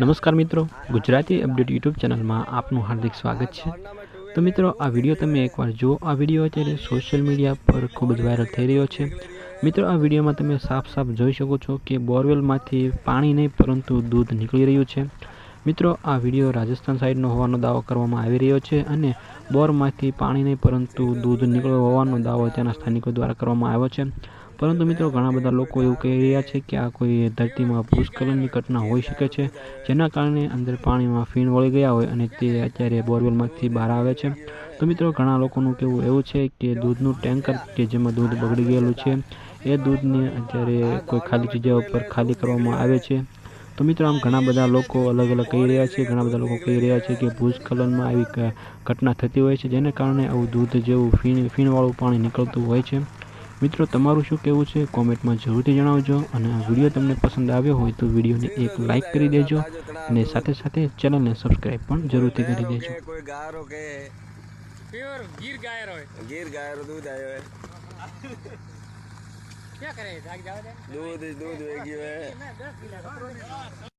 નમસ્કાર મિત્રો, Gujarati update YouTube ચેનલમાં આપનું હાર્દિક સ્વાગત છે. તો મિત્રો, આ વીડિયો તમે એકવાર જુઓ. આ વીડિયો અત્યારે સોશિયલ મીડિયા પર ખૂબ જ વાયરલ થઈ રહ્યો છે. મિત્રો, આ વિડીયોમાં તમે સાફ સાફ જોઈ શકો છો કે બોરવેલમાંથી પાણી નહીં, પરંતુ દૂધ નીકળી રહ્યું છે. મિત્રો, આ વીડિયો રાજસ્થાન સાઈડનો હોવાનો દાવો કરવામાં આવી રહ્યો છે અને બોરમાંથી પાણી નહીં, પરંતુ દૂધ નીકળ્યો હોવાનો દાવો ત્યાંના સ્થાનિકો દ્વારા કરવામાં આવ્યો છે. પરંતુ મિત્રો, ઘણા બધા લોકો એવું કહી રહ્યા છે કે આ કોઈ ધરતીમાં ભૂસ્ખલનની ઘટના હોઈ શકે છે, જેના કારણે અંદર પાણીમાં ફીણ વળી ગયા હોય અને તે અત્યારે બોરવેલમાંથી બહાર આવે છે. તો મિત્રો, ઘણા લોકોનું કહેવું એવું છે કે દૂધનું ટેન્કર કે જેમાં દૂધ બગડી ગયેલું છે, એ દૂધને અત્યારે કોઈ ખાલી જગ્યા ઉપર ખાલી કરવામાં આવે છે. તો મિત્રો, આમ ઘણા બધા લોકો અલગ અલગ કહી રહ્યા છે, ઘણા બધા લોકો કહી રહ્યા છે કે ભૂસ્ખલનમાં આવી ઘટના થતી હોય છે, જેને કારણે આવું દૂધ જેવું ફીણ, ફીણવાળું પાણી નીકળતું હોય છે. મિત્રો તમારું શું કહેવું છે? કોમેન્ટમાં જરૂરથી જણાવજો અને આ વીડિયો તમને પસંદ આવ્યો હોય તો વિડીયોને એક લાઇક કરી દેજો અને સાથે સાથે ચેનલને સબસ્ક્રાઈબ પણ જરૂરથી કરી દેજો. પ્યોર ગીર ગાયર હોય. ગીર ગાયરો દૂધ આવ્યો જાગ